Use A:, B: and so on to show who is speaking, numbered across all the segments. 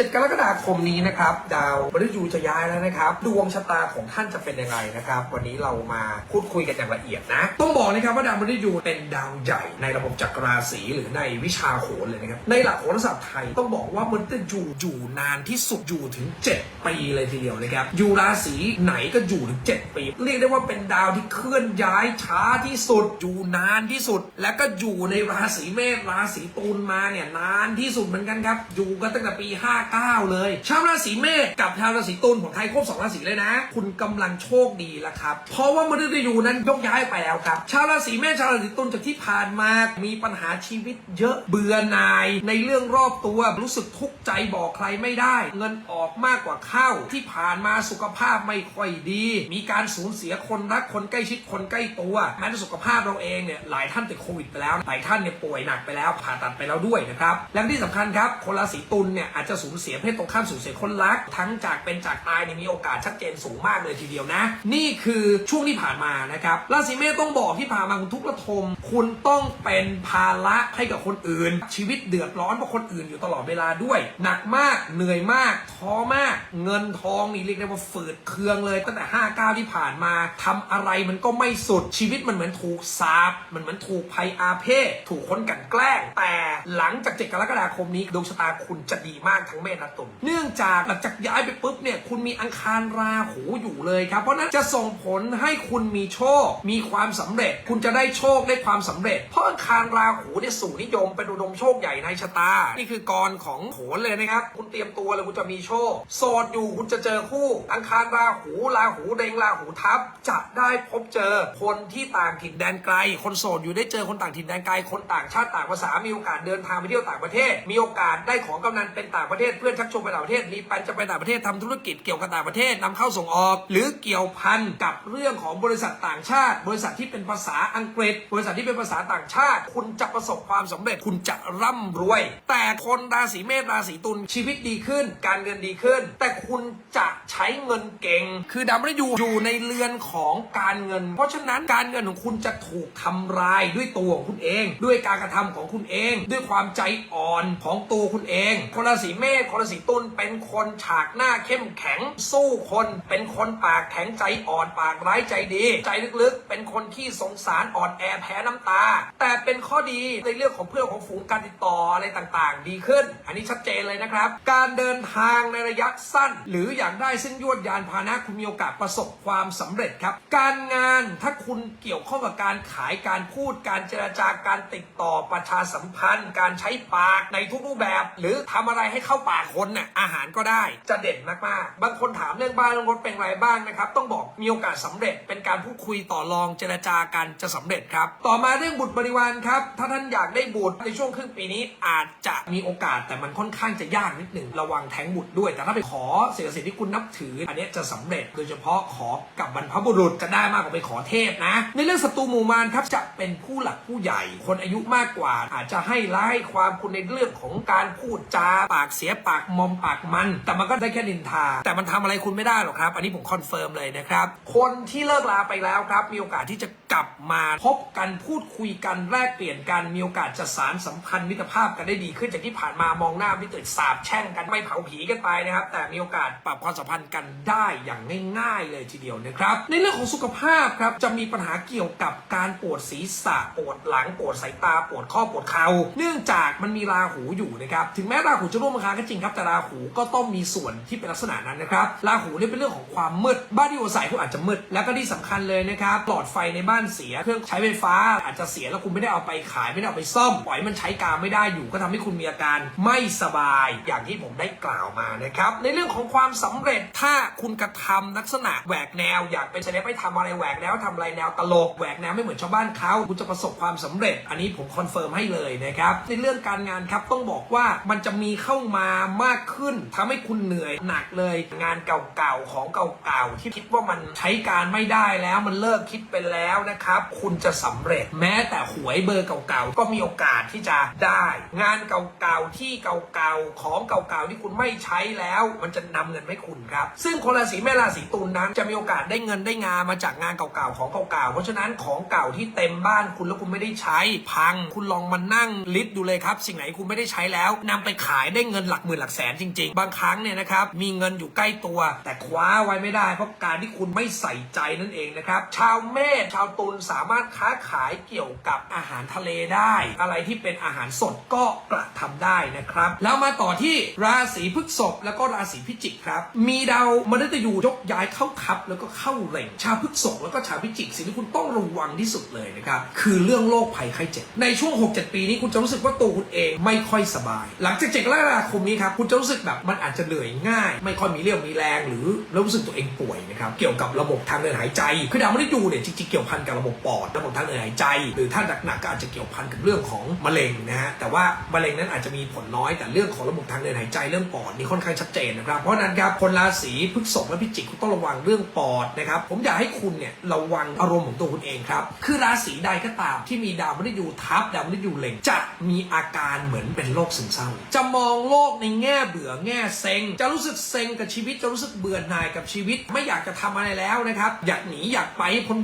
A: 7 กรกฎาคมนี้นะครับ ดาวมฤตยูจะย้ายแล้วนะครับ ดวงชะตาของท่านจะเป็นยังไงนะครับ วันนี้เรามาพูดคุยกันอย่างละเอียดนะ ต้องบอกนะครับว่าดาวมฤตยูเป็นดาวใหญ่ในระบบจักรราศีหรือในวิชาโหราเลยนะครับ ในหลักโหราศาสตร์ไทยต้องบอกว่ามฤตยูอยู่นานที่สุดอยู่ถึง 7 ปีเลยทีเดียวนะครับ อยู่ราศีไหนก็อยู่ถึง 7 ปี เรียกได้ว่าเป็นดาวที่เคลื่อนย้ายช้าที่สุด อยู่นานที่สุด และก็อยู่ในราศีเมษราศีตุลมาเนี่ยนานที่สุดเหมือนกันครับ อยู่กันตั้งแต่ปี 5 59เลยชาวราศีเมษกับชาวราศีตุลของไทยครบสองราศีเลยนะ คุณกำลังโชคดีแล้วครับ เพราะว่ามฤตยูนั้นยกย้ายไปแล้วครับ ชาวราศีเมษชาวราศีตุลจากที่ผ่านมา มีปัญหาชีวิตเยอะเบื่อหน่าย ในเรื่องรอบตัวรู้สึกทุกข์ใจบอกใครไม่ได้ เงินออกมากกว่าเข้า ที่ผ่านมาสุขภาพไม่ค่อยดี มีการสูญเสียคนรักคนใกล้ชิดคนใกล้ตัวแม้แต่สุขภาพเราเองเนี่ยหลายท่านติดโควิดไปแล้วหลายท่านเนี่ยป่วยหนักไปแล้วผ่าตัดไปแล้วด้วยนะครับและที่สำคัญครับคนราศีตุลเนี่ยอาจจะสูญเสียเพศตรงข้ามสูญเสียคนรัก ทั้งจากเป็นจากตายเนี่ยมีโอกาสชัดเจนสูงมากเลยทีเดียวนะ นี่คือช่วงที่ผ่านมานะครับราศีเมษต้องบอกที่ผ่านมาคุณทุกข์ระทม คุณต้องเป็นภาระให้กับคนอื่น ชีวิตเดือดร้อนเพราะคนอื่นอยู่ตลอดเวลาด้วย หนักมากเหนื่อยมาก ท้อมาก เงินทองนี่เรียกได้ว่าฝืดเคืองเลย ตั้งแต่5 9ที่ผ่านมาทำอะไรมันก็ไม่สุดชีวิตมันเหมือนถูกสาปมันเหมือนถูกภัยอาเพศถูกคนกันแกล้ง แต่หลังจาก7กรกฎาคมนี้ดวงชะตาคุณจะดีมากทั้งเมษและตุลเนื่องจากหลังจากย้ายไปปุ๊บเนี่ยคุณมีอังคารราหูอยู่เลยครับเพราะฉะนั้นจะส่งผลให้คุณมีโชค มีความสำเร็จ คุณจะได้โชคได้ความสำเร็จ เพราะอังคารราหูเนี่ยสู่นิยมเป็นอุดมโชคใหญ่ในชะตา นี่คือกรของโหนเลยนะครับ คุณเตรียมตัวเลยคุณจะมีโชค โสดอยู่คุณจะเจอคู่ อังคารราหูราหูเร็งราหูทับ จะได้พบเจอคนที่ต่างถิ่นแดนไกล คนโสดอยู่ได้เจอคนต่างถิ่นแดนไกล คนต่างชาติต่างภาษา มีโอกาสเดินทางไปเที่ยวต่างประเทศ มีโอกาสได้ของกำนันเป็นต่างประเทศเพื่อนชักชวนไปต่างประเทศ มีปันจะไปต่างประเทศทำธุรกิจเกี่ยวกับต่างประเทศนำเข้าส่งออก หรือเกี่ยวพันกับเรื่องของบริษัทต่างชาติ บริษัทที่เป็นภาษาอังกฤษ บริษัทที่เป็นภาษาต่างชาติ คุณจะประสบความสำเร็จ คุณจะร่ำรวย แต่คนราศีเมษราศีตุลชีวิตดีขึ้น การเงินดีขึ้น แต่คุณจะใช้เงินเก่ง คือดาวมฤตยูอยู่ในเรือนของการเงิน เพราะฉะนั้นการเงินของคุณจะถูกทำลายด้วยตัวของคุณเอง ด้วยการกระทำของคุณเอง ด้วยความใจอ่อนของตัวคุณเอง คนราศีเมษคนราศีตุลเป็นคนฉากหน้าเข้มแข็ง สู้คนเป็นคนปากแข็งใจอ่อนปากร้ายใจดี ใจลึกๆ เป็นคนที่สงสารอ่อนแอแพ้น้ำตา แต่เป็นข้อดีในเรื่องของเพื่อนของฝูงการติดต่ออะไรต่างๆ ดีขึ้น อันนี้ชัดเจนเลยนะครับ การเดินทางในระยะสั้น หรืออยากได้เส้นยวดยานพาหนะคุณมีโอกาสประสบความสำเร็จครับ การงานถ้าคุณเกี่ยวข้องกับการขายการพูด การเจรจาการติดต่อประชาสัมพันธ์ การใช้ปากในทุกรูปแบบ หรือทำอะไรให้เข้าปากคนน่ะอาหารก็ได้จะเด่นมากๆ บางคนถามเรื่องบ้านเรื่องรถเป็นไรบ้างนะครับ ต้องบอกมีโอกาสสำเร็จเป็นการพูดคุยต่อรองเจรจากันจะสำเร็จครับต่อมาเรื่องบุตรบริวารครับ ถ้าท่านอยากได้บุตรในช่วงครึ่งปีนี้อาจจะมีโอกาสแต่มันค่อนข้างจะยากนิดหนึ่งระวังแท้งบุตรด้วย แต่ถ้าไปขอเสียสิ่งที่คุณนับถือ อันนี้จะสำเร็จโดยเฉพาะขอกับบรรพบุรุษจะได้มากกว่าไปขอเทพนะ ในเรื่องศัตรูหมู่มารครับจะเป็นผู้หลักผู้ใหญ่ คนอายุมากกว่า อาจจะให้ร้ายความคุณในเรื่องของการพูดจาปากเสียปากมอมปากมัน แต่มันก็ได้แค่นินทา แต่มันทำอะไรคุณไม่ได้หรอกครับ อันนี้ผมคอนเฟิร์มเลยนะครับคนที่เลิกลาไปแล้วครับมีโอกาสที่จะกลับมาพบกันพููดคุยกันแลกเปลี่ยนกันมีโอกาสจะสารสัมพันธ์มิตรภาพกันได้ดีขึ้นจากที่ผ่านมามองหน้าไม่ตื่นสาบแช่งกันไม่เผาผีกันไปนะครับ แต่มีโอกาสปรับความสัมพันธ์กันได้อย่างง่าย ๆ เลยทีเดียวนะครับ ในเรื่องของสุขภาพครับจะมีปัญหาเกี่ยวกับการปวดศีรษะปวดหลังปวดสายตาปวดข้อปวดเข่าเนื่องจากมันมีราหูอยู่นะครับถึงแม้ราหูจะร่วมมังคาก็จริงครับแต่ราหูก็ต้องมีส่วนที่เป็นลักษณะนั้นนะครับราหูเนี่ยเป็นเรื่องของความมืดบ้านที่อยู่อาศัยคุณอาจจะมืดแล้วก็ที่สำคัญเลยนะครับหลอดไฟในบ้านเสียเครื่องใช้ไฟฟ้าอาจจะเสียแล้วคุณไม่ได้เอาไปขายไม่ได้เอาไปซ่อมปล่อยมันใช้การไม่ได้อยู่ ก็ทำให้คุณมีอาการไม่สบายอย่างที่ผมได้กล่าวมานะครับในเรื่องของความสำเร็จถ้าคุณกระทำลักษณะแหวกแนว อยากเป็นเซเลบไปทำอะไรแหวกแนวทำอะไรแนวตลกแหวกแนวไม่เหมือนชาวบ้านเขาคุณจะประสบความสำเร็จ อันนี้ผมคอนเฟิร์มให้เลยนะครับในเรื่องการงานครับต้องบอกว่ามันจะมีเข้ามามากขึ้นทำให้คุณเหนื่อยหนักเลย งานเก่าๆของเก่าๆที่คิดว่ามันใช้การไม่ได้แล้วมันเลิกคิดไปแล้วนะครับ คุณจะสำเร็จแม้แต่หวยเบอร์เก่าๆ ก็มีโอกาสที่จะได้ งานเก่าๆ ที่เก่าๆ ของเก่าๆ ที่คุณไม่ใช้แล้ว มันจะนำเงินให้คุณครับ ซึ่งคนราศีแม่ราศีตุลนั้น จะมีโอกาสได้เงินได้งานมาจากงานเก่าๆ ของเก่าๆ เพราะฉะนั้นของเก่าที่เต็มบ้านคุณแล้วคุณไม่ได้ใช้ พัง คุณลองมานั่งลิสต์ดูเลยครับ สิ่งไหนคุณไม่ได้ใช้แล้วนำไปขายได้เงินหลักหมื่นหลักแสนจริง ๆ บางครั้งเนี่ยนะครับ มีเงินอยู่ใกล้ตัว แต่คว้าไว้ไม่ได้ เพราะการที่คุณไม่ใส่ใจนั่นเองนะครับ ชาวเมษชาวตุลสามารถค้าขายเกี่ยวกับอาหารทะเลได้ อะไรที่เป็นอาหารสดก็กระทำได้นะครับ แล้วมาต่อที่ราศีพฤษภแล้วก็ราศีพิจิกครับ มีดาวมฤตยูยกย้ายเข้าทับ แล้วก็เข้าเร่งชาวพฤษภแล้วก็ชาวพิจิกสิ่งที่คุณต้องระวังที่สุดเลยนะครับคือเรื่องโรคภัยไข้เจ็บในช่วง 6-7 ปีนี้คุณจะรู้สึกว่าตัวคุณเองไม่ค่อยสบาย หลังจากเจ็ดกรกฎาคมนี้ครับคุณจะรู้สึกแบบมันอาจจะเหนื่อยง่าย ไม่ค่อยมีเรี่ยวมีแรงหรือรู้สึกตัวเองป่วยนะครับเกี่ยวกับระบบทางเดินหายใจ คือดาวมฤตยูเนี่ยจริงๆเกี่ยวพันกับระบบปอดระบบทางเดินหายใจหรือถ้าหนักๆก็อาจจะเกี่ยวพันกับเรื่องของมะเร็งนะฮะแต่ว่ามะเร็งนั้นอาจจะมีผลน้อยแต่เรื่องของระบบทางเดินหายใจเรื่องปอดนี่ค่อนข้างชัดเจนนะครับเพราะนั้นครับคนราศีพฤษภและพิจิกคุณต้องระวังเรื่องปอดนะครับผมอยากให้คุณเนี่ยระวังอารมณ์ของตัวคุณเองครับคือราศีใดก็ตามที่มีดาวมฤตยูทับดาวมฤตยูเล็งจะมีอาการเหมือนเป็นโรคซึมเศร้า จะมองโลกในแง่เบื่อแง่เซ็ง จะรู้สึกเซ็งกับชีวิตจะรู้สึกเบื่อหน่ายกับชีวิต ไม่อยากจะทำอะไรแล้วนะครับอยากหนีอยากไป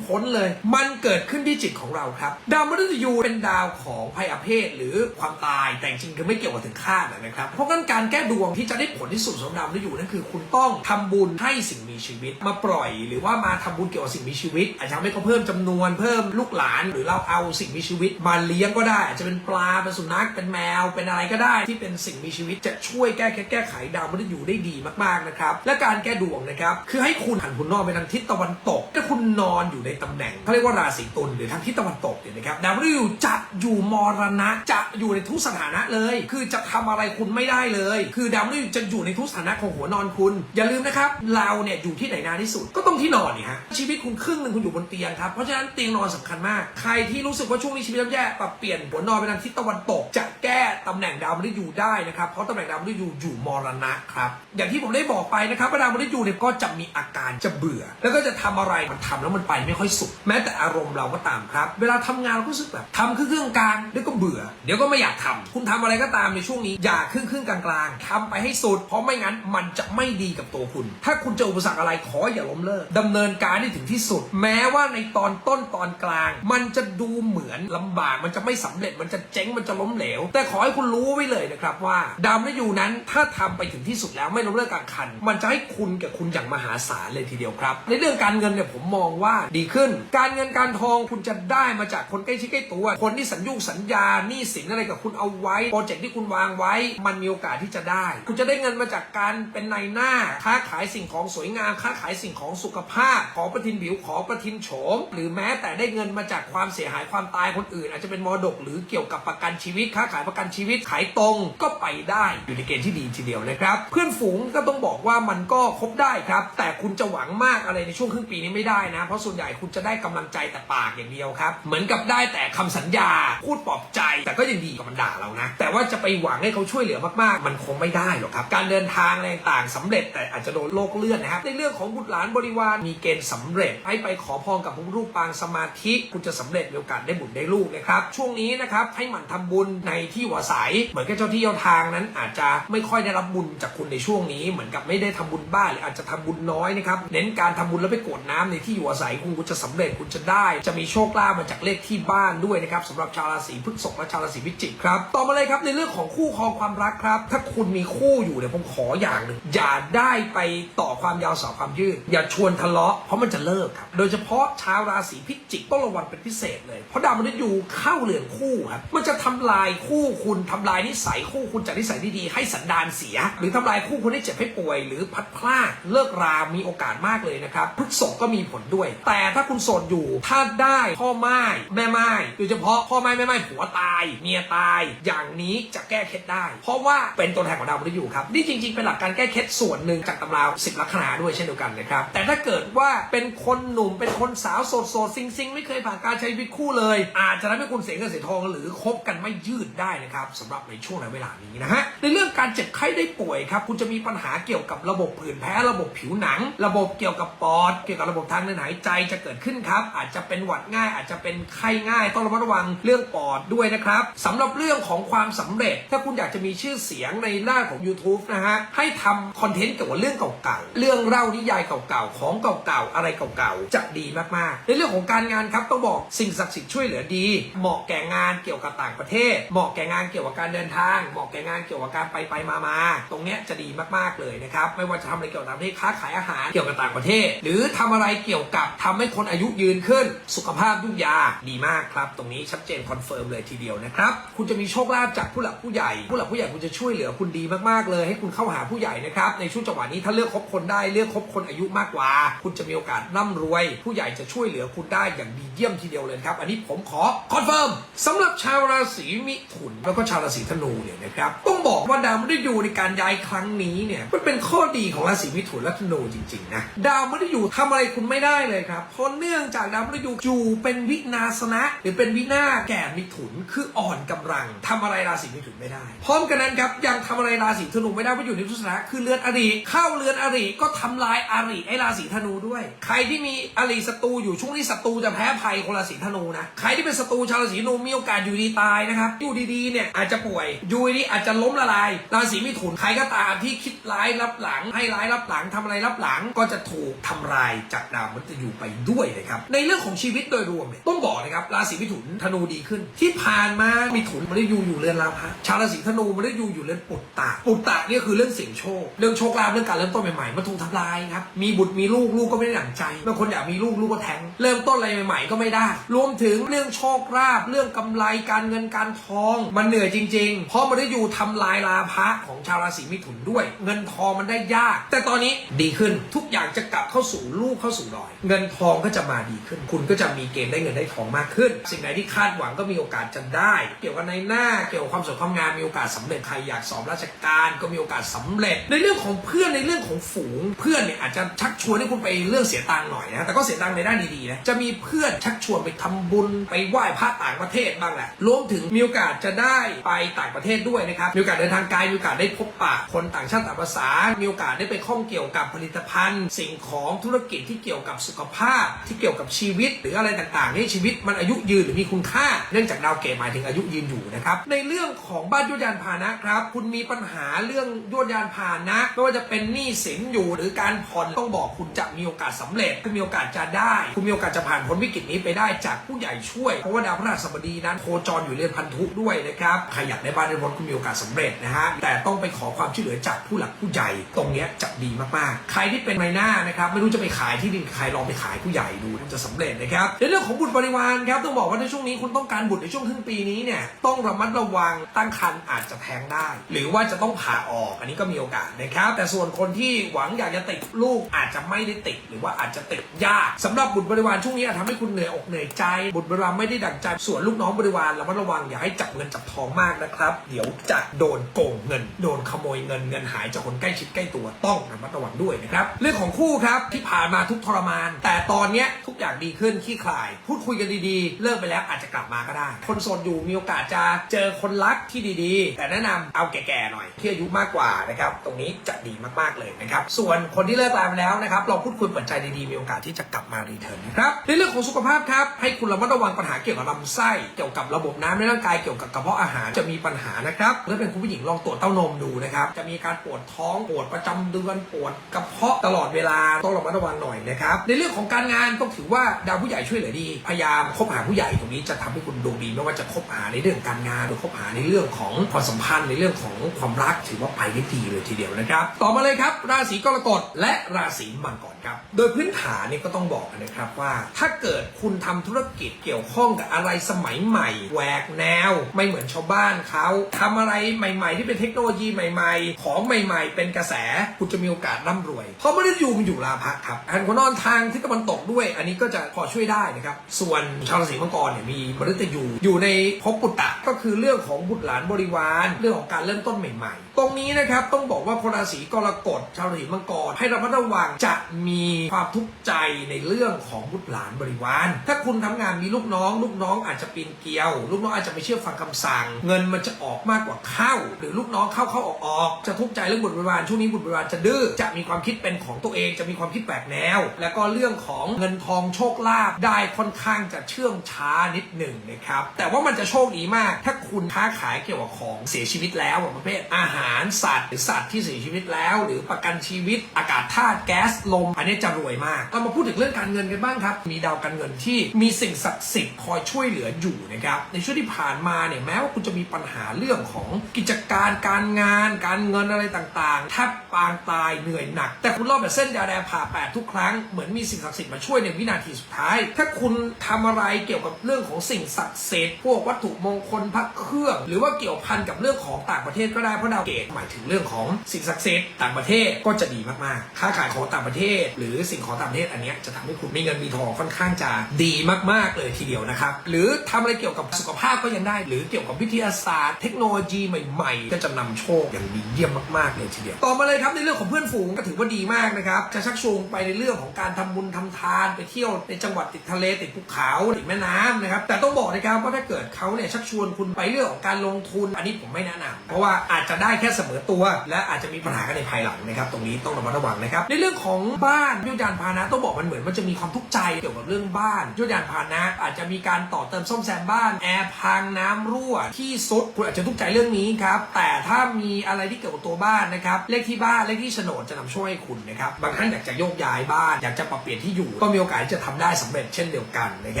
A: พ้นๆเลย มันเกิดขึ้นที่จิตของเราครับ ดาวมฤตยูเป็นดาวของภัยอาเพศหรือความตายแต่จริงคือไม่เกี่ยวกับถึงฆาตนะครับ เพราะงั้นการแก้ดวงที่จะได้ผลที่สุดสำหรับดาวมฤตยูนั่นคือ คุณต้องทำบุญให้สิ่งมีชีวิตมาปล่อย หรือว่ามาทำบุญเกี่ยวกับสิ่งมีชีวิต อาจจะทำให้เขาเพิ่มจำนวนเพิ่มลูกหลาน หรือเราเอาสิ่งมีชีวิตมาเลี้ยงก็ได้ อาจจะเป็นปลาเป็นสุนัขเป็นแมว เป็นอะไรก็ได้ ที่เป็นสิ่งมีชีวิตจะช่วยแก้แก้ไขดาวมฤตยูได้ดีมากๆนะครับและการแก้ดวงนะครับคือให้คุณหันหุนนอนไปทางทิศตะวันตกถ้าคุณนอนอยู่ในตำแหน่งเขาเรียกว่าราศีตุลหรือทางทิศตะวันตกเนี่ยนะครับดาวฤตยูจะอยู่มรณะจะอยู่ในทุกสถานะเลย คือจะทำอะไรคุณไม่ได้เลย คือดาวฤตยูจะอยู่ในทุกสถานะของหัวนอนคุณ อย่าลืมนะครับเราเนี่ยอยู่ที่ไหนนานที่สุดก็ต้องที่นอนนี่ฮะชีวิตคุณครึ่งหนึ่งคุณอยู่บนเตียงครับเพราะฉะนั้นเตียงนอนสำคัญมาก ใครที่รู้สึกว่าช่วงนี้ชีวิตย่ำแย่ปรับเปลี่ยนหัวนอนไปทางทิศตะวันตก จะแก้ตำแหน่งดาวมฤตยูได้นะครับเพราะตำแหน่งดาวมฤตยูอยู่มรณะครับอย่างที่ผมได้บอกไปนะครับว่าดาวมฤตยูเนี่ยก็จะมีอาการจะเบื่อ แล้วก็จะทำอะไรมันทำแล้วมันไปไม่ค่อยสุดแม้แต่อารมณ์เราก็ตามครับเวลาทำงานเราก็รู้สึกแบบทำครึ่งครึ่งกลางเดี๋ยวก็เบื่อ เดี๋ยวก็ไม่อยากทำคุณทำอะไรก็ตามในช่วงนี้อย่าครึ่งครึ่งๆกลางทำไปให้สุด เพราะไม่งั้นมันจะไม่ดีกับตัวคุณ ถ้าคุณเจออุปสรรคอะไรขออย่าล้มเลิกดำเนินการให้ถึงที่สุด แม้ว่าในตอนต้นตอนกลาง มันจะดูเหมือนลำบากมันจะไม่สำเร็จมันจะเจ๊งมันจะล้มเหลว แต่ขอให้คุณรู้ไว้เลยนะครับว่าดาวมฤตยูนั้นถ้าทำไปถึงที่สุดแล้วไม่ล้มเลิกกลางคัน มันจะให้คุณกับคุณอย่างมหาศาลเลยทีเดียวครับ ในเรื่องการเงินเนี่ยผมมองว่าดีขึ้น การเงินการทองคุณจะได้มาจากคนใกล้ชิดใกล้ตัว คนที่สัญญงสัญญาหนี้สินอะไรกับคุณเอาไว้ โปรเจกต์ที่คุณวางไว้ มันมีโอกาสที่จะได้ คุณจะได้เงินมาจากการเป็นนายหน้า ค้าขายสิ่งของสวยงาม ค้าขายสิ่งของสุขภาพ ขอประทินผิว ขอประทินโฉม หรือแม้แต่ได้เงินมาจากความเสียหายความตายคนอื่น อาจจะเป็นมรดกหรือเกี่ยวกับประกันชีวิต ค้าขายประกันชีวิต ขายตรงก็ไปได้อยู่ในเกณฑ์ที่ดีทีเดียวนะครับ เพื่อนฝูงก็ต้องบอกว่ามันก็ครบได้ครับ แต่คุณจะหวังมากอะไรในช่วงครึ่งปีนี้ไม่ได้นะ เพราะส่วนใหญ่คุณจะได้กำลังใจแต่ปากอย่างเดียวครับเหมือนกับได้แต่คำสัญญาพูดปลอบใจ แต่ก็ยังดีกว่ามันด่าเรานะ แต่ว่าจะไปหวังให้เขาช่วยเหลือมากๆ มันคงไม่ได้หรอกครับ การเดินทางอะไรต่างๆสำเร็จ แต่อาจจะโดนโลกเลื่อนนะครับ ในเรื่องของบุตรหลานบริวารมีเกณฑ์สำเร็จ ให้ไปขอพรกับพระรูปปางสมาธิ คุณจะสำเร็จมีโอกาสได้บุญได้ลูกนะครับ ช่วงนี้นะครับให้หมั่นทำบุญในที่อยู่อายเหมือนกับเจ้าที่เจ้าทางนั้นอาจจะไม่ค่อยได้รับบุญจากคุณในช่วงนี้ เหมือนกับไม่ได้ทำบุญบ้านหรืออาจจะทำบุญน้อยนะครับเน้นการทำบุญแล้วไปกรดน้ำในที่อยู่อาศัยคุณคุณจะสำเร็จคุณจะได้ จะมีโชคลาภมาจากเลขที่บ้านด้วยนะครับสำหรับชาวราศีพฤษภและชาวราศีพิจิกครับต่อมาเลยครับในเรื่องของคู่ครองความรักครับ ถ้าคุณมีคู่อยู่เนี่ยผมขออย่างหนึ่งอย่าได้ไปต่อความยาวสาวความยืด อย่าชวนทะเลาะเพราะมันจะเลิกครับ โดยเฉพาะชาวราศีพิจิกต้องระวังเป็นพิเศษเลย เพราะดาวมฤตยูเข้าเรือนคู่ครับมันจะทำลายคู่คุณทำลายนิสัยคู่คุณจากนิสัยที่ดีให้สันดานเสีย หรือทำลายคู่คุณให้เจ็บให้ป่วย หรือพัดพลาดเลิกรามีโอกาสมากเลยนะครับพฤกษก็มีผลด้วย แต่ถ้าคุณโสดอยู่ถ้าได้พ่อไม้แม่ไม้โดยเฉพาะพ่อไม้แม่ไม้ผัวตาย เมียตาย อย่างนี้จะแก้เคล็ดได้ เพราะว่าเป็นตัวแทนของดาวมฤตยูครับนี่จริง ๆ เป็นหลักการแก้เคล็ดส่วนหนึ่งจากตำราสิบลัคนาด้วยเช่นเดียวกันนะครับแต่ถ้าเกิดว่าเป็นคนหนุ่มเป็นคนสาวโสดโสดซิงซิงไม่เคยผ่านการใช้ชีวิตคู่เลย อาจจะทำให้คุณเสียเงินเสียทองหรือคบกันไม่ยืดได้นะครับสำหรับในช่วงเวลานี้นะฮะในเรื่องการเจ็บไข้ได้ป่วยครับคุณจะมีปัญหาเกี่ยวกับระบบผื่นแพ้ระบบผิวหนัง ระบบเกี่ยวกับปอด เกี่ยวกับระบบทางเดินหายใจจะเกิดขึ้นครับอาจจะเป็นหวัดง่ายอาจจะเป็นเป็นไข้ง่ายต้องระมัดระวังเรื่องปอดด้วยนะครับสำหรับเรื่องของความสำเร็จ ถ้าคุณอยากจะมีชื่อเสียงในหน้าของ YouTube นะฮะให้ทำคอนเทนต์เกี่ยวกับเรื่องเก่าๆเรื่องเล่านิยายเก่าๆของเก่าๆอะไรเก่าๆจะดีมากๆ ในเรื่องของการงานครับต้องบอกสิ่งศักดิ์สิทธิ์ช่วยเหลือดี เหมาะแก่งานเกี่ยวกับต่างประเทศ เหมาะแก่งานเกี่ยวกับการเดินทางเหมาะแก่งานเกี่ยวกับการไปไปมามาตรงเนี้ยจะดีมากๆเลยนะครับไม่ว่าจะทำอะไรเกี่ยวกับต่างประเทศค้าขายอาหารเกี่ยวกับต่างประเทศ หรือทำอะไรเกี่ยวกับทำให้คนอายุยืนขึ้น สุขภาพยุ่งยาดีมากครับ ตรงนี้ชัดเจนคอนเฟิร์มเลยทีเดียวนะครับ คุณจะมีโชคลาภจากผู้หลักผู้ใหญ่ ผู้หลักผู้ใหญ่คุณจะช่วยเหลือคุณดีมากๆเลย ให้คุณเข้าหาผู้ใหญ่นะครับ ในช่วงจังหวะนี้ถ้าเลือกคบคนได้เลือกคบคนอายุมากกว่า คุณจะมีโอกาสร่ำรวย ผู้ใหญ่จะช่วยเหลือคุณได้อย่างดีเยี่ยมทีเดียวเลยครับ อันนี้ผมขอคอนเฟิร์มสำหรับชาวราศีมิถุนแล้วก็ชาวราศีธนูเนี่ยนะครับต้องบอกว่าดาวมฤตยูในการย้ายครั้งนี้เนี่ยมันเป็นข้อดีของราศีมิถุนและธนูจริงๆนะดาวมฤตยูทำอะไรคุณไม่ได้เลยครับเพราะเนื่องจากดาวมฤตยูอยู่เป็นวินาศนะ หรือเป็นวินาศแก่มิถุนคืออ่อนกำลังทำอะไรราศีมิถุนไม่ได้ พร้อมกันนั้นครับยังทำอะไรราศีธนูไม่ได้เพราะอยู่ในทุสนะคือเรือนอริเข้าเรือนอริก็ทำลายอริไอ้ราศีธนูด้วย ใครที่มีอริศัตรูอยู่ช่วงนี้ศัตรูจะแพ้ภัยคนราศีธนูนะใครที่เป็นศัตรูชาวราศีธนูมีโอกาสอยู่ดีตายนะครับอยู่ดีๆเนี่ยอาจจะป่วยอยู่ดีอาจจะล้มละลาย ราศีมิถุนใครก็ตามที่คิดร้ายรับหลัง ให้ร้ายรับหลังทำอะไรรับหลังก็จะถูกทำลายจากดาวมฤตยูไปด้วยนะครับในเรื่องของชีวิตโดยรวมเนี่ยต้องบอกนะครับราศีมิถุนธนูดีขึ้น ที่ผ่านมามิถุนมฤตยูอยู่เรือนราพะชาวราศีธนูมฤตยูอยู่เรือนปุตตะปุตตะเนี่ยคือเรื่องเสี่ยงโชค เรื่องโชคลาภเรื่องการเริ่มต้นใหม่ๆมันถูกทำลายครับมีบุตรมีลูกลูกก็ไม่ได้ดั่งใจบางคนอยากมีลูกลูกก็แทงเริ่มต้นอะไรใหม่ๆก็ไม่ได้ รวมถึงเรื่องโชคลาภเรื่องกำไรการเงินการทอง มันเหนื่อยจริงๆ เพราะมันได้อยู่ทำลายราพะของชาวราศีมิถุนด้วย เงินทองมันได้ยาก แต่ตอนนี้ดีขึ้นทุกอย่างจะกลับเข้าสู่ลูกเข้าสู่รอย เงินทองก็จะมาดีขึ้น คุณก็จะมีเกณฑ์ได้เงินได้ทองมากขึ้น สิ่งไหนที่คาดหวังก็มีโอกาสจะได้ เกี่ยวกับในหน้าเกี่ยวกับความสวยความงามมีโอกาสสำเร็จใครอยากสอบราชการก็มีโอกาสสำเร็จ ในเรื่องของเพื่อนในเรื่องของฝูง เพื่อนเนี่ยอาจจะชักชวนให้คุณไปเรื่องเสียตังค์หน่อยนะแต่ก็เสียตังค์ในด้านดีๆนะจะมีเพื่อนชักชวนไปทำบุญไปไหว้พระต่างประเทศบ้างแหละรวมถึงมีโอกาสจะได้ไปต่างประเทศด้วยนะครับมีโอกาสเดินทางไกลมีโอกาสได้พบปะคนต่างชาติต่างภาษา มีโอกาสได้ไปข้องเกี่ยวกับผลิตภัณฑ์ สิ่งของธุรกิจที่เกี่ยวกับสุขภาพที่เกี่ยวกับชีวิตหรืออะไรต่างๆที่ชีวิตมันอายุยืนหรือมีคุณค่า เนื่องจากดาวเกตหมายถึงอายุยืนอยู่นะครับ ในเรื่องของบ้านยวดยานพาหนะครับ คุณมีปัญหาเรื่องยวดยานพาหนะไม่ว่าจะเป็นหนี้สินอยู่หรือการผ่อนต้องบอกคุณจะมีโอกาสสำเร็จคุณมีโอกาสจะได้ คุณมีโอกาสจะผ่านพ้นวิกฤตนี้ไปได้จากผู้ใหญ่ช่วย เพราะว่าดาวพฤหัสบดีนั้นโคจรอยู่เรือนพันธุด้วยนะครับใครอยากได้บ้านได้รถคุณมีโอกาสสำเร็จนะฮะแต่ต้องไปขอความช่วยเหลือจากผู้หลักผู้ใหญ่ตรงเนี้ยจะดีมากๆ ใครที่เป็นนายหน้านะครับไม่รู้จะไปขายที่ดินใครลองไปขายผู้ใหญ่ดูมันจะสำเร็จนะครับในเรื่องของบุตรริวารครับต้องบอกว่าในช่วงนี้คุณต้องการบุตรในช่วงครึ่งปีนี้เนี่ยต้องระมัดระวังตั้งครรภ์อาจจะแท้งได้ หรือว่าจะต้องผ่าออกอันนี้ก็มีโอกาสนะครับ แต่ส่วนคนที่หวังอยากจะติดลูกอาจจะไม่ได้ติด หรือว่าอาจจะติดยากสำหรับบุตรบริวารช่วงนี้อาจทำให้คุณเหนื่อยอกเหนื่อยใจ บุตรบริวารไม่ได้ดั่งใจส่วนลูกน้องบริวารระมัดระวังอย่าให้จับเงินจับทองมากนะครับ เดี๋ยวจะโดนโกงเงิน โดนขโมยเงินเงินหายจากคนใกล้ชิดใกล้ตัวต้องระมัดระวังด้วยนะครับเรื่องของคู่ครับที่ผ่านมาทุกทรมาน แต่ตอนนี้ทุกอย่างดีขึ้นขี้คลาย พูดคุยกันดีๆ เลิกไปแล้วอาจจะกลับมาก็ได้ คนโสดอยู่มีโอกาสจะเจอคนรักที่ดีๆ แต่แนะนำเอาแก่ๆหน่อยที่อายุมากกว่านะครับตรงนี้จะดีมากๆเลยนะครับส่วนคนที่เลิกลาไปแล้วนะครับเราพูดคุยเปิดใจดีๆมีโอกาสที่จะกลับมารีเทิร์นนะครับในเรื่องของสุขภาพครับให้คุณระมัดระวังปัญหาเกี่ยวกับลำไส้เกี่ยวกับระบบน้ำในร่างกายเกี่ยวกับกระเพาะอาหารจะมีปัญหานะครับถ้าเป็นคุณผู้หญิงลองตรวจเต้านมดูนะครับจะมีการปวดท้องปวดประจำเดือนปวดกระเพาะตลอดเวลาต้องระมัดระวังหน่อยนะครับในเรื่องของการงานต้องถือว่าดาวผู้ใหญ่ช่วยเหลือดีพยายามคบหาผู้ใหญ่ตรงนี้จะทำให้คุณดวงดีไม่ว่าจะคบหาในเรื่องการงานหรือคบหาในเรื่องของความสัมพันธ์ในเรื่องของความรักถือว่าไปได้ดีเลยทีเดียวนะครับ ต่อมาเลยครับ ราศีกรกฎและราศีมังกร ครับ โดยพื้นฐานนี่ก็ต้องบอกนะครับว่า ถ้าเกิดคุณทำธุรกิจเกี่ยวข้องกับอะไรสมัยใหม่แหวกแนว ไม่เหมือนชาวบ้านเขาทำอะไรใหม่ ๆ ที่เป็นเทคโนโลยีใหม่ ๆ ของใหม่ ๆ เป็นกระแสคุณจะมีโอกาสร่ำรวย เพราะไม่ได้อยู่มันอยู่ลาภะครับอันคนนอนทางที่ตะวันตกด้วย อันนี้ก็จะพอช่วยได้นะครับ ส่วนชาวราศีมังกรเนี่ยมีมฤตยูอยู่ในภพปุตตะก็คือเรื่องของบุตรหลานบริวาร เรื่องของการเริ่มต้นใหม่ ๆ ตรงนี้นะครับต้องบอกว่าคนราศีกรกฎชาวราศีมังกรให้ระมัดระวังจะมีีความทุกข์ใจในเรื่องของบุตรหลานบริวาร ถ้าคุณทำงานมีลูกน้อง ลูกน้องอาจจะปีนเกลียว ลูกน้องอาจจะไม่เชื่อฟังคำสั่ง เงินมันจะออกมากกว่าเข้า หรือลูกน้องเข้าเข้าออกออกจะทุกข์ใจเรื่องบุตรบริวารช่วงนี้บุตรบริวารจะดื้อจะมีความคิดเป็นของตัวเองจะมีความคิดแปลกแนว แล้วก็เรื่องของเงินทองโชคลาภได้ค่อนข้างางจะเชื่องช้านิดหนึ่งนะครับแต่ว่ามันจะโชคดีมาก ถ้าคุณค้าขายเกี่ยวกับของเสียชีวิตแล้วแบบประเภทอาหารสัตว์ หรือสัตว์ที่เสียชีวิตแล้ว หรือประกันชีวิตอากาศธาตุแก๊สลมอันนี้จะรวยมากเรามาพูดถึงเรื่องการเงินกันบ้างครับ มีดาวการเงินที่มีสิ่งศักดิ์สิทธิ์คอยช่วยเหลืออยู่นะครับในช่วงที่ผ่านมาเนี่ยแม้ว่าคุณจะมีปัญหาเรื่องของกิจการการงาน การเงินอะไรต่างๆแทบปางตายเหนื่อยหนัก แต่คุณรอดแบบเส้นยาแดงผ่าแปดทุกครั้งเหมือนมีสิ่งศักดิ์สิทธิ์มาช่วยในวินาทีสุดท้าย ถ้าคุณทำอะไรเกี่ยวกับเรื่องของสิ่งศักดิ์สิทธิ์พวกวัตถุมงคลพระเครื่อง หรือว่าเกี่ยวพันกับเรื่องของต่างประเทศก็ได้เพราะดาวเกตหมายถึงเรื่องของสิ่งศักดิ์สิทธิ์ต่างประเทศก็จะดีมากๆค้าขายของต่างประเทศหรือสิ่งของต่างประเทศอันนี้จะทำให้คุณมีเงินมีทองค่อนข้างจะดีมากๆเลยทีเดียวนะครับ หรือทำอะไรเกี่ยวกับสุขภาพก็ยังได้ หรือเกี่ยวกับวิทยาศาสตร์ เทคโนโลยีใหม่ ๆ ก็จะนำโชคอย่างดีเยี่ยมมากๆเลยทีเดียว ต่อมาเลยครับในเรื่องของเพื่อนฝูงก็ถือว่าดีมากนะครับ จะชักชวนไปในเรื่องของการทำบุญทำทานไปเที่ยวในจังหวัดติดทะเลติดภูเขาติดแม่น้ำนะครับ แต่ต้องบอกนะครับว่าถ้าเกิดเขาเนี่ยชักชวนคุณไปเรื่องของการลงทุน อันนี้ผมไม่แนะนำเพราะว่าอาจจะได้แค่เสมอตัว และอาจจะมีปัญหากันในภายหลังนะครับ ตรงนี้ต้องระมัดระวังนะครับ ในเรื่องของบ้านยุทธยานพาหนะต้องบอกมันเหมือนมันจะมีความทุกข์ใจเกี่ยวกับเรื่องบ้านยุทธยานพาหนะ อาจจะมีการต่อเติมซ่อมแซมบ้านแอร์พังน้ำรั่ว ที่ซุดคุณอาจจะทุกข์ใจเรื่องนี้ครับแต่ถ้ามีอะไรที่เกี่ยวกับตัวบ้านนะครับเลขที่บ้านเลขที่โฉนดจะนำช่วยให้คุณนะครับบางท่านอยากจะโยกย้ายบ้านอยากจะปรับเปลี่ยนที่อยู่ ก็มีโอกาสที่จะทำได้สำเร็จเช่นเดียวกันนะค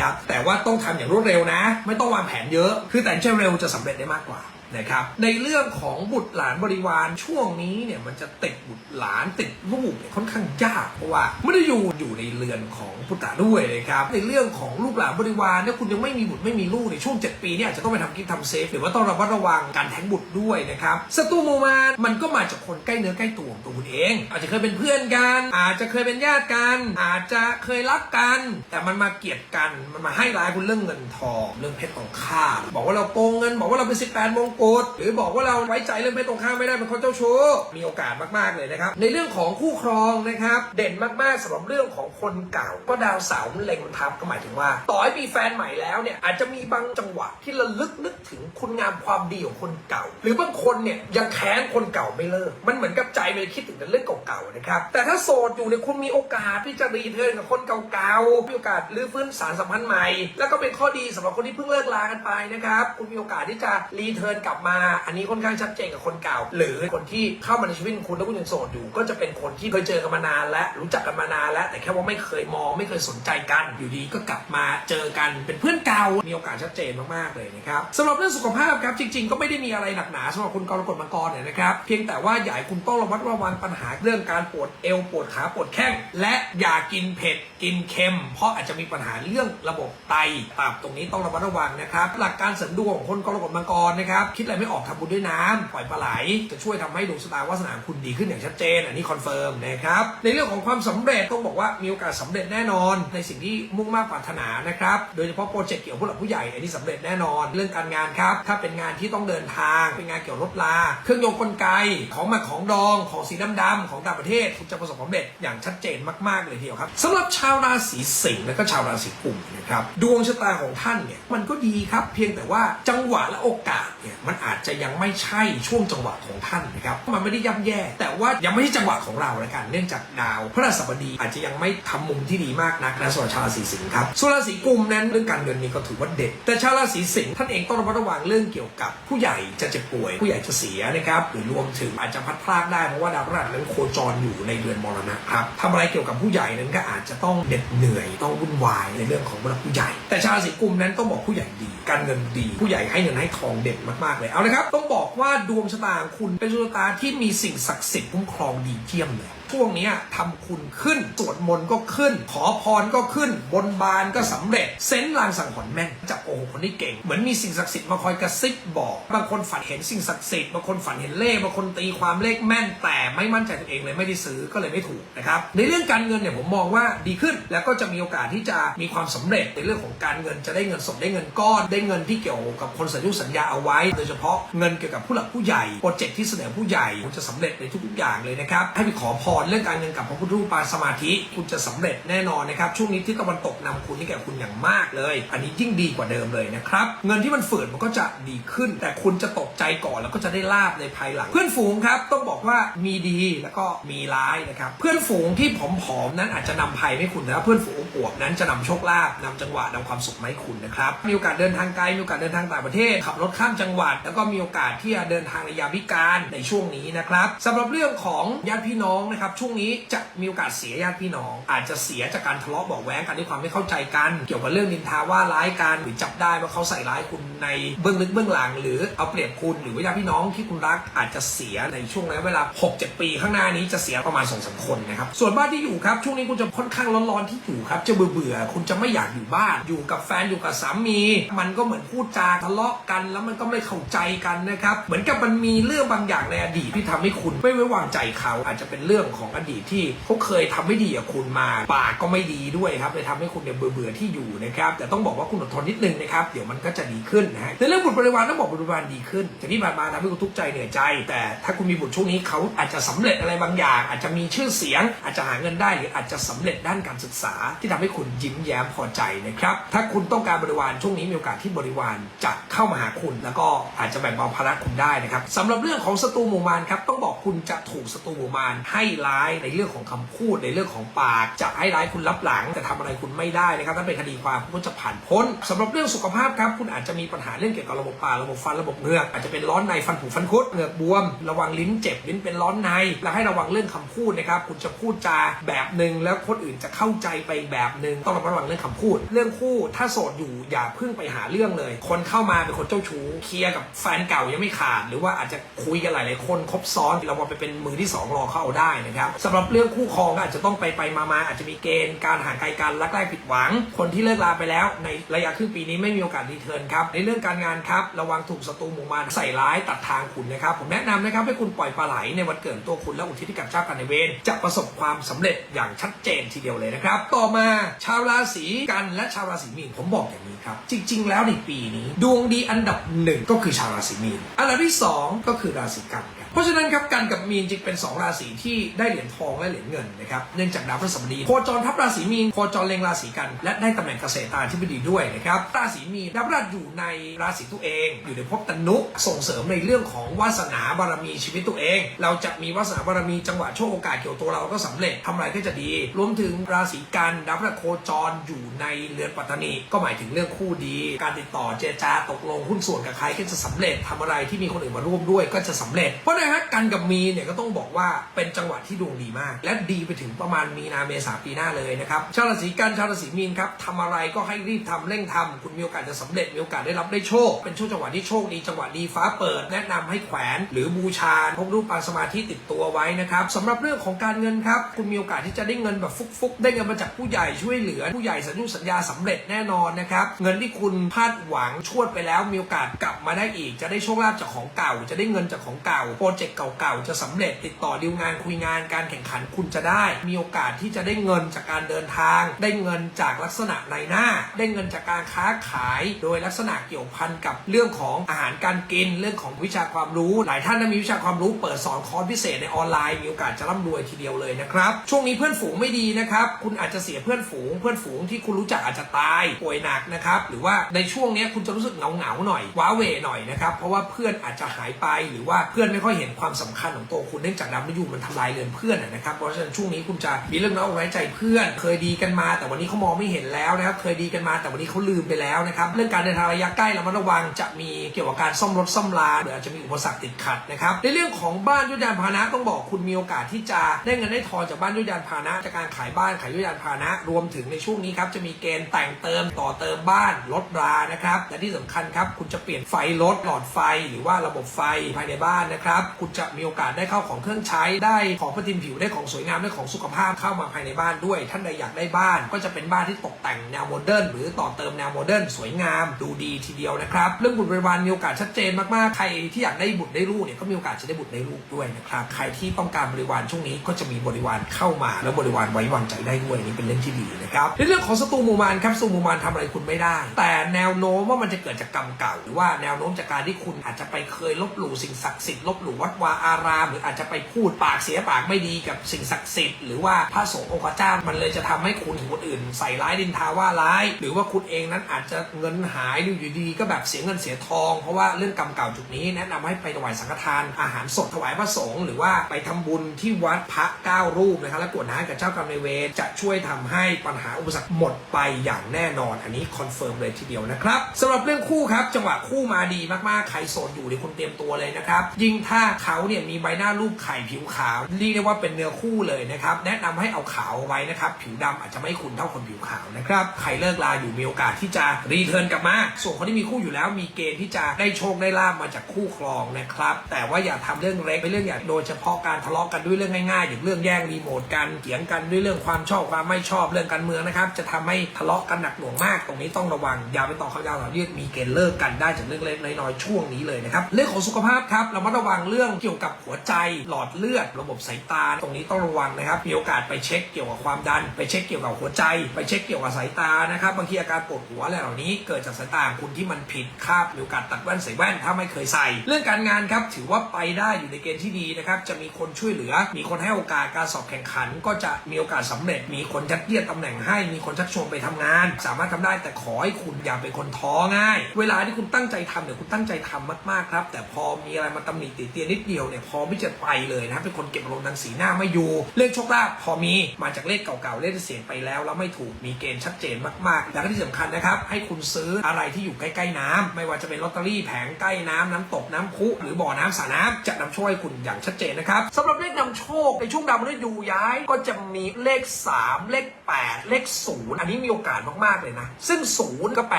A: รับแต่ว่าต้องทำอย่างรวดเร็วนะ ไม่ต้องวางแผนเยอะ คือแต่งใจเร็วจะสำเร็จได้มากกว่า นะครับ ในเรื่องของบุตรหลานบริวารช่วงนี้เนี่ยมันจะติดบุตรหลานติดลูกเนี่ยค่อนข้างยากเพราะว่าไม่ได้อยู่อยู่ในเรือนของพุทธะด้วยนะครับในเรื่องของลูกหลานบริวารเนี่ยคุณยังไม่มีบุตรไม่มีลูกในช่วง 7 ปีเนี่ยจะต้องไปทำกิฟทำเซฟหรือว่าต้องระมัดระวังการแท้งบุตรด้วยนะครับศัตรูโมมานมันก็มาจากคนใกล้เนื้อใกล้ตัวของตัวคุณเอง อาจจะเคยเป็นเพื่อนกัน อาจจะเคยเป็นญาติกันอาจจะเคยรักกัน แต่มันมาเกลียดกันมันมาให้ร้ายคุณเรื่องเงินทองเรื่องเพชรทองคำบอกว่าเราโกงเงินบอกว่าเราเป็น18มงกุฎหรือบอกว่าเราไว้ใจเรื่องเพศตรงข้ามไม่ได้เป็นคนเจ้าชู้มีโอกาสมากๆเลยนะครับ ในเรื่องของคู่ครองนะครับ เด่นมากๆสำหรับเรื่องของคนเก่า ก็ดาวเสาร์เล็งมันทับก็หมายถึงว่า ต่อให้มีแฟนใหม่แล้วเนี่ยอาจจะมีบางจังหวะที่ระลึกนึกถึงคุณงามความดีของคนเก่า หรือบางคนเนี่ยยังแค้นคนเก่าไม่เลิกมันเหมือนกับใจมันคิดถึงแต่เรื่องเก่าๆนะครับแต่ถ้าโสดอยู่เนี่ยคุณมีโอกาสที่จะรีเทิร์นกับคนเก่าๆมีโอกาสรื้อฟื้นสารสัมพันธ์ใหม่ แล้วก็เป็นข้อดีสำหรับคนที่เพิ่งเลิกลากันไปนะครับคุณมีโอกาสที่จะรีเทิร์นกลับมา อันนี้ค่อนข้างชัดเจนกับคนเก่า หรือคนที่เข้ามาในชีวิตคุณแล้วคุณยังโสดอยู่ ก็จะเป็นคนที่เคยเจอกันมานานและรู้จักกันมานานแล้วแต่แค่ว่าไม่เคยมองไม่เคยสนใจกันอยู่ดีก็กลับมาเจอกันเป็นเพื่อนเก่ามีโอกาสชัดเจนมากๆเลยนะครับสำหรับเรื่องสุขภาพครับจริง ๆ ก็ไม่ได้มีอะไรหนักหนาสำหรับคุณกรกฎมังกรเนี่ยนะครับเพียงแต่ว่าอยากให้คุณต้องระมัดระวังปัญหาเรื่องการปวดเอวปวดขาปวดแข้งและอย่ากินเผ็ดกินเค็ม เพราะอาจจะมีปัญหาเรื่องระบบไตตับตรงนี้ต้องระมัดระวังนะครับหลักการเสริมดวงของคนกรกฎมังกรนะครับคิดอะไรไม่ออกทำบุญด้วยน้ำปล่อยปลาไหล จะช่วยทำให้ดวงชะตาวาสนาคุณดีขึ้นอย่างชัดเจน อันนี้คอนเฟิร์มนะครับในเรื่องของความสำเร็จต้องบอกว่ามีโอกาสสำเร็จแน่นอน ในสิ่งที่มุ่งมั่นปรารถนานะครับโดยเฉพาะโปรเจกต์เกี่ยวกับผู้หลักผู้ใหญ่อันนี้สำเร็จแน่นอนเรื่องการงานครับถ้าเป็นงานที่ต้องเดินทางเป็นงานเกี่ยวกับรถลา เครื่องยนต์กลไกของมาของดองของสีดำๆของต่างประเทศคุณจะประสบความสำเร็จอย่างชัดเจนมากๆเลยทีเดียวครับสำหรับชาวราศีสิงห์และก็ชาวราศีกุมนะครับดวงชะตาของท่านเนี่ยมันก็ดีครับ เพียงแต่ว่าจังหวะและโอกาสเนี่ยมันอาจจะยังไม่ใช่ช่วงจังหวะของท่านนะครับมันไม่ได้ย่ำแย่ แต่ว่ายังไม่ใช่จังหวะของเราละกันเนื่องจากดาวพระราชบดีอาจจะยังไม่ทำมุมที่ดีมากนักนะสำหรับชาวราศีสิงห์ครับส่วนราศีกุมนั้นเรื่องการเงินนี่ก็ถือว่าเด็ด แต่ชาวราศีสิงห์ท่านเองต้องระมัดระวังเรื่องเกี่ยวกับ ผู้ใหญ่จะเจ็บป่วย ผู้ใหญ่จะเสียนะครับหรือรวมถึงอาจจะพัดพลาดได้เพราะว่าดาวพฤหัสนั้นโคจรอยู่ในเรือนมรณะครับทำอะไรเกี่ยวกับผู้ใหญ่นั้นก็อาจจะต้องเหน็ดเหนื่อยต้องวุ่นวายในเรื่องของผู้ใหญ่ แต่ชาวราศีกุมนั้นต้องบอกผู้ใหญ่ดี การเงินดี ผู้ใหญ่ให้เงินให้ทองเด่นมากๆเลยเอาละครับ ต้องบอกว่าดวงชะตาของคุณเป็นดวงชะตาที่มีสิ่งศักดิ์สิทธิ์คุ้มครองดีเยี่ยมเลยช่วงเนี้ทำคุณขึ้น สวดมนต์ก็ขึ้น ขอพรก็ขึ้น บนบานก็สำเร็จ เซนลางสังหรณ์แม่นจับโอ้โหคนนี้เก่ง เหมือนมีสิ่งศักดิ์สิทธิ์มาคอยกระซิบบอก บางคนฝันเห็นสิ่งศักดิ์สิทธิ์ บางคนฝันเห็นเลข บางคนตีความเลขแม่น แต่ไม่มั่นใจตัวเองเลยไม่ได้ซื้อก็เลยไม่ถูกนะครับ ในเรื่องการเงินเนี่ยผมมองว่าดีขึ้น แล้วก็จะมีโอกาสที่จะมีความสำเร็จในเรื่องของการเงินจะได้เงินสดได้เงินก้อน ได้เงินที่เกี่ยวกับคนสัญญาสัญญาเอาไว้ โดยเฉพาะเงินเกี่ยวกับผู้หลักผู้ใหญ่ โปรเจกต์ที่เสนอผู้ใหญ่จะสำเร็จในทุกๆอย่างเลยนะครับ ให้ไปขอพรเรื่องการเงินกับพระพุทธรูปปางสมาธิคุณจะสำเร็จแน่นอนนะครับช่วงนี้ที่ตะวันตกนำคุณนี่แก่คุณอย่างมากเลย อันนี้ยิ่งดีกว่าเดิมเลยนะครับเงินที่มันฝืดมันก็จะดีขึ้น แต่คุณจะตกใจก่อนแล้วก็จะได้ลาบในภายหลัง เพื่อนฝูงครับต้องบอกว่ามีดีแล้วก็มีร้ายนะครับเพื่อนฝูงที่ผอมๆนั้นอาจจะนำภัยไม่คุณนะเพื่อนฝูงอวบนั้นจะนำโชคลาภนำจังหวะนำความสุขมาให้คุณนะครับมีโอกาสเดินทางไกลมีโอกาสเดินทางต่างประเทศขับรถข้ามจังหวัด แล้วก็มีโอกาสที่จะเดินทางในยามวิการในช่วงนี้นะครับสำหรับเรื่องของญาติพี่น้องนะครับช่วงนี้จะมีโอกาสเสียญาติพี่น้อง อาจจะเสียจากการทะเลาะเบาะแว้งกันด้วยความไม่เข้าใจกัน เกี่ยวกับเรื่องนินทาว่าร้ายกันหรือจับได้ว่าเขาใส่ร้ายคุณในเบื้องลึกเบื้องหลัง หรือเอาเปรียบคุณหรือว่าญาติพี่น้องที่คุณรักอาจจะเสียในช่วงระยะเวลา 6-7 ปีข้างหน้านี้จะเสียประมาณ2อสคนนะครับส่วนบ้านที่อยู่ครับช่วงนี้คุณจะค่อนข้างร้อนๆที่อยู่ครับจะเบื่อเบื่อๆคุณจะไม่อยากอยู่บ้านอยู่กับแฟนอยู่กับสามี มันก็เหมือนพูดจาทะเลาะกัน แล้วมันก็ไม่เข้าใจกันนะครับเหมือนกับมันมีเรื่องบางอย่างในอดีตที่ทำให้คุณไม่ไว้วางใจเขาอาจจะเป็นเรื่องของอดีตที่เขาเคยทำไม่ดีกับคุณมาปากก็ไม่ดีด้วยครับเลยทำให้คุณเนี่ยเบื่อเบื่อๆที่อยู่นะครับแต่ต้องบอกว่าคุณอดทนนิดนึงนะครับเดี๋ยวมันก็จะดีขึ้นนะฮะในเรื่องบุตรบริวารต้องบอกบุตรบริวารดีขึ้นจากที่ผ่านมาทำให้คุณทุกข์ใจเหนื่อยใจ แต่ถ้าคุณมีบุตรช่วงนี้เขาอาจจะสำเร็จอะไรบางอย่าง อาจจะมีชื่อเสียง อาจจะหาเงินได้หรืออาจจะสำเร็จด้านการศึกษา ที่ทำให้คุณยิ้มแย้มพอใจนะครับถ้าคุณต้องการบริวารช่วงนี้มีโอกาสที่บริวารจะเข้ามาหาคุณ แล้วก็อาจจะแบ่งเบาภาระคุณได้นะครับสำหรับเรื่องของศัตรูหมู่มารครับต้องบอกคุณจะถูกศัตรูหมู่มารให้ร้ายในเรื่องของคำพูดในเรื่องของปาก จะให้ร้ายคุณรับหลัง แต่ทำอะไรคุณไม่ได้นะครับถ้าเป็นคดีความคุณจะผ่านพ้นสำหรับเรื่องสุขภาพครับคุณอาจจะมีปัญหาเรื่องเกี่ยวกับระบบปากระบบฟันระบบเหงือกอาจจะเป็นร้อนในฟันผุฟันคุดเหงือกบวม ระวังลิ้นเจ็บลิ้นเป็นร้อนใน และให้ระวังเรื่องคำพูดนะครับคุณจะพูดจาแบบหนึ่งแล้วคนอื่นจะเข้าใจไปแบบหนึ่งต้องระวังเรื่องคำพูด เรื่องคู่ถ้าโสดอยู่อย่าเพิ่งไปหาเรื่องเลย คนเข้ามาเป็นคนเจ้าชู้เคลียร์กับแฟนเก่ายังไม่ขาด หรือว่าอาจจะคุยกันหลายๆคนครบซ้อนเราไปเป็นมือที่สองรอเข้าเอาได้นะครับสำหรับเรื่องคู่ครองก็อาจจะต้องไปไปมามาอาจจะมีเกณฑ์การห่างไกลกันรักแรกผิดหวัง คนที่เลิกลาไปแล้ว ในระยะครึ่งปีนี้ไม่มีโอกาสรีเทิร์นครับในเรื่องการงานครับระวังถูกศัตรูหมู่มารใส่ร้ายตัดทางคุณนะครับผมแนะนำนะครับให้คุณปล่อยปลาไหลในวันเกิดตัวคุณและอุทิศให้กับเจ้ากรรมนเวรจะประสบความสำเร็จอย่างชัดเจนทีเดียวเลยนะครับ ต่อมาชาวราศีกันและชาวราศีมีนผมบอกอย่างนี้ครับ จริง ๆ แล้วในปีนี้ ดวงดีอันดับหนึ่งก็คือชาวราศีมีนอันดับที่สองก็คือราศีกันครับ เพราะฉะนั้นครับกันกับมีนจึงเป็น 2 ราศีที่ได้เหรียญทองและเหรียญเงินนะครับเนื่องจากดาวพฤหัสบดีโคจรทับราศีมีนโคจรเล็งราศีกัน และได้ตำแหน่งเกษตราธิบดีด้วยนะครับราศีมีนดาวพฤหัสอยู่ในราศีตัวเอง อยู่ในภพตนุส่งเสริมในเรื่องของวาสนาบารมีชีวิตตัวเอง เราจะมีวาสนาบารมีจังหวะโชคโอกาสเกี่ยวตัวเราก็สำเร็จทำอะไรก็จะดี รวมถึงราศีกันดาวพฤหัสโคจรอยู่ในเรือนปัตตานีก็หมายถึงเรื่องคู่ดี การติดต่อเจรจาตกลงหุ้นส่วนกับใครก็จะสำเร็จทำอะไรที่มีคนอื่นมาร่วมด้วยก็จะสำเร็จเพราะนะฮะกันกับมีเนี่ยก็ต้องบอกว่าเป็นจังหวะที่ดวงดีมาก และดีไปถึงประมาณมีนาเมษาปีหน้าเลยนะครับชาวราศีกันชาวราศีมีนครับทำอะไรก็ให้รีบทำเร่งทำคุณมีโอกาสจะสำเร็จมีโอกาสได้รับได้โชค เป็นช่วงจังหวะที่โชคดีจังหวะดีฟ้าเปิด แนะนำให้แขวนหรือบูชาพกรูปปางสมาธิติดตัวไว้นะครับสำหรับเรื่องของการเงินครับคุณมีโอกาสที่จะได้เงินแบบฟุกๆ ได้เงินมาจากผู้ใหญ่ช่วยเหลือ ผู้ใหญ่สัญญาสัญญาสำเร็จแน่นอนนะครับเงินที่คุณพลาดหวังชวดไปแล้วมีโอกาสกลับมาได้อีก จะได้โชคลาภจากของเก่า จะได้เงินจากของเก่าโปรเจกต์เก่าๆ จะสำเร็จติดต่อดีลงานคุยงานการแข่งขันคุณจะได้ มีโอกาสที่จะได้เงินจากการเดินทาง ได้เงินจากลักษณะในหน้า ได้เงินจากการค้าขาย โดยลักษณะเกี่ยวพันกับเรื่องของอาหารการกิน เรื่องของวิชาความรู้ หลายท่านได้มีวิชาความรู้เปิดสอนคอร์สพิเศษในออนไลน์มีโอกาสจะร่ำรวยทีเดียวเลยนะครับช่วงนี้เพื่อนฝูงไม่ดีนะครับคุณอาจจะเสียเพื่อนฝูง เพื่อนฝูงที่คุณรู้จักอาจจะตายป่วยหนักนะครับหรือว่าในช่วงนี้คุณจะรู้สึกเหงาเหงาๆหน่อยว้าเวหน่อยนะครับเพราะว่าเพื่อนอาจจะหายไปหรือว่าเพื่อนไม่ค่อยเห็นความสำคัญของตัวคุณเนื่องจากดาวมฤตยูมันทำลายเรือนเพื่อนนะครับเพราะฉะนั้นช่วงนี้คุณจะมีเรื่องน้อยไว้ใจเพื่อน เคยดีกันมา แต่วันนี้เขามองไม่เห็นแล้วนะครับเคยดีกันมาแต่วันนี้เขาลืมไปแล้วนะครับเรื่องการเดินทางระยะใกล้ระมัดระวังจะมีเกี่ยวกับการซ่อมรถซ่อมลาหรืออาจจะมีอุปสรรคติดขัดนะครับในเรื่องของบ้านยุทธยานพาหนะต้องบอกคุณมีโอกาสที่จะได้เงินได้ทองจากบ้านยุทธยานพาหนะจากการขายบ้านขายยุทธยานพาหนะ รวมถึงในช่วงนี้ครับจะมีเกณฑ์แต่งเติมต่อเติมบ้านลดรานะครับและที่สำคัญครับคุณจะเปลี่ยนไฟรถหลอดไฟหรือว่าระบบไฟภายในบ้านนะครับคุณจะมีโอกาสได้เข้าของเครื่องใช้ได้ของประทินผิวได้ของสวยงามได้ของสุขภาพเข้ามาภายในบ้านด้วย ท่านใดอยากได้บ้าน ก็จะเป็นบ้านที่ตกแต่งแนวโมเดิร์นหรือต่อเติมแนวโมเดิร์นสวยงามดูดีทีเดียวนะครับ เรื่องบุตรบริวารมีโอกาสชัดเจนมากๆใครที่อยากได้บุตรได้ลูกเนี่ยก็มีโอกาสจะได้บุตรได้ลูกด้วยนะครับใครที่ต้องการบริวารช่วงนี้ก็จะมีบริวารเข้ามา แล้วบริวารไว้วางใจได้ด้วยนี่เป็นเรื่องที่ดีนะครับในเรื่องของศัตรูหมู่มารครับศัตรูหมู่มารทำอะไรคุณไม่ได้ แต่แนวโน้มว่ามันจะเกิดจากกรรมเก่า หรือว่าแนวโน้มจากการที่คุณอาจจะไปเคยลบหลู่สิ่งศักดิ์สิทธิ์ลบหลูวัดวาอาราม หรืออาจจะไปพูดปากเสียปากไม่ดีกับสิ่งศักดิ์สิทธิ์หรือว่าพระสงฆ์องค์เจ้ามันเลยจะทำให้คุณคนอื่น ใส่ร้ายดินทาว่าร้าย หรือว่าคุณเองนั้นอาจจะเงินหายหรืออยู่ดีก็แบบเสียเงินเสียทอง เพราะว่าเรื่องกรรมเก่าจุดนี้แนะนำให้ไปถวายสังฆทานอาหารสดถวายพระสงฆ์หรือว่าไปทำบุญที่วัดพระเก้ารูปนะครับและกวดน้ำกับเจ้ากรรมนายเวรจะช่วยทำให้ปัญหาอุปสรรคหมดไปอย่างแน่นอน อันนี้คอนเฟิร์มเลยทีเดียวนะครับสำหรับเรื่องคู่ครับจังหวะคู่มาดีมากๆใครโสดอยู่ในยคุณเตรียมตัวเลยนะครับยิ่งถ้าเขาเนี่ยมีใบหน้ารูปไข่ผิวขาวเรียกได้ว่าเป็นเนื้อคู่เลยนะครับแนะนำให้เอาขาวไว้นะครับผิวดำอาจจะไม่คุ้นเท่าคนผิวขาวนะครับใครเลิกลาอยู่มีโอกาสที่จะรีเทิร์นกลับมาส่วนคนที่มีคู่อยู่แล้วมีเกณฑ์ที่จะได้โชคได้ลาบมาจากคู่ครองนะครับแต่ว่าอย่าทำเรื่องเล็กเป็นเรื่องใหญ่โดยเฉพาะการทะเลาะกันด้วยเรื่องง่ายๆอย่างเรื่องแย่งรีโมทกันเถียงกันด้วยเรื่องความชอบความไม่ชอบเรื่องการเมืองนะครับจะทำให้ทะเลาะกันหนักหน่วงมาก ตรงนี้ต้องระวังอย่าไปต่อเขายาวต่อยืดมีเกณฑ์เลิกกันได้จากเรื่องเล็กน้อยๆช่วงนี้เลยนะครับเรื่องของสุขภาพครับเรามาระวังเเรื่องเกี่ยวกับหัวใจหลอดเลือดระบบสายตา ตรงนี้ต้องระวังนะครับ มีโอกาสไปเช็คเกี่ยวกับความดัน ไปเช็คเกี่ยวกับหัวใจ ไปเช็คเกี่ยวกับสายตานะครับบางทีอาการปวดหัวอะไรเหล่านี้เกิดจากสายตาคุณที่มันผิดคาบมีโอกาสตัดแว่นใส่แว่นถ้าไม่เคยใส่ เรื่องการงานครับถือว่าไปได้อยู่ในเกณฑ์ที่ดีนะครับจะมีคนช่วยเหลือ มีคนให้โอกาสการสอบแข่งขัน ก็จะมีโอกาสสำเร็จ มีคนยัดเยียดตำแหน่งให้ มีคนชักชวนไปทำงาน สามารถทำได้แต่ขอให้คุณอย่าเป็นคนท้อง่าย เวลาที่คุณตั้งใจทำเนี่ยวคุณตั้งใจทำมากๆครับ แต่พอมีอะไรมาตำหนิติเตียนนิดเดียวเนี่ยพอไม่จะไปเลยนะครับเป็นคนเก็บอารมณ์ทางสีหน้าไม่อยู่เรื่องโชคลาภพอมีมาจากเลขเก่าๆเลขเสียงไปแล้วแล้วไม่ถูกมีเกณฑ์ชัดเจนมากๆ และที่สำคัญนะครับ ให้คุณซื้ออะไรที่อยู่ใกล้ๆน้ำไม่ว่าจะเป็นลอตเตอรี่แผงใกล้น้ำน้ำตกน้ำพุหรือบ่อน้ำสระน้ำจะนำโชคให้คุณอย่างชัดเจนนะครับสำหรับเลขนำโชคในช่วงดาวมฤตยูย้ายก็จะมีเลข 3 เลข 8 เลข 0 อันนี้มีโอกาสมากๆเลยนะ ซึ่ง 0 ก็แปล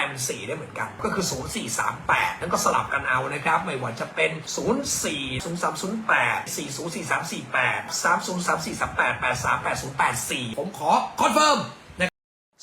A: เป็น4ได้เหมือนกัน ก็คือ 0 4 3 8 นั่นก็สลับกันเอานะครับ ไม่ว่าจะเป็น 0 4 0 3 0 8 4 0 4 3 4 8 3 0 3 4 3 8 8 3 8 0 8 4 ผมขอคอนเฟิร์ม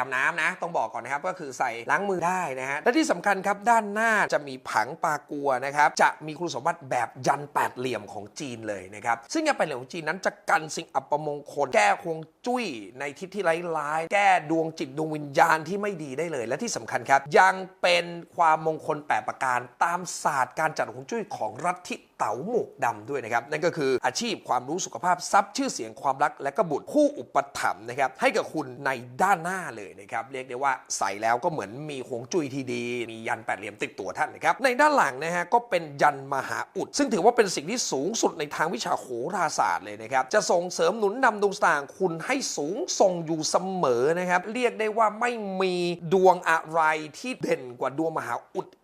A: ดำน้ำนะ ต้องบอกก่อนนะครับก็คือใส่ล้างมือได้นะฮะและที่สำคัญครับด้านหน้าจะมีผังปากัวนะครับจะมีคุณสมบัติแบบยันแปดเหลี่ยมของจีนเลยนะครับซึ่งยันแปดเหลี่ยมของจีนนั้นจะกันสิ่งอัปมงคล แก้ฮวงจุ้ยในทิศที่ร้ายๆแก้ดวงจิตดวงวิญญาณที่ไม่ดีได้เลย และที่สำคัญครับ ยังเป็นความมงคลแปดประการตามศาสตร์การจัดฮวงจุ้ยของรัฐที่ เต๋าหมวกดำด้วยนะครับนั่นก็คืออาชีพความรู้สุขภาพทรัพย์ชื่อเสียงความรักและก็บุตรผู้อุปถัมภ์นะครับให้กับคุณในด้านหน้าเลยนะครับเรียกได้ว่าใส่แล้วก็เหมือนมีหวงจุ้ยทีดี มียันแปดเหลี่ยมติดตัวท่านนะครับในด้านหลังนะฮะก็เป็นยันมหาอุด ซึ่งถือว่าเป็นสิ่งที่สูงสุดในทางวิชาโหราศาสตร์เลยนะครับจะส่งเสริมหนุนนำดวงสตางค์คุณให้สูงส่งอยู่เสมอนะครับเรียกได้ว่าไม่มีดวงอะไรที่เด่นกว่าดวงมหาอุด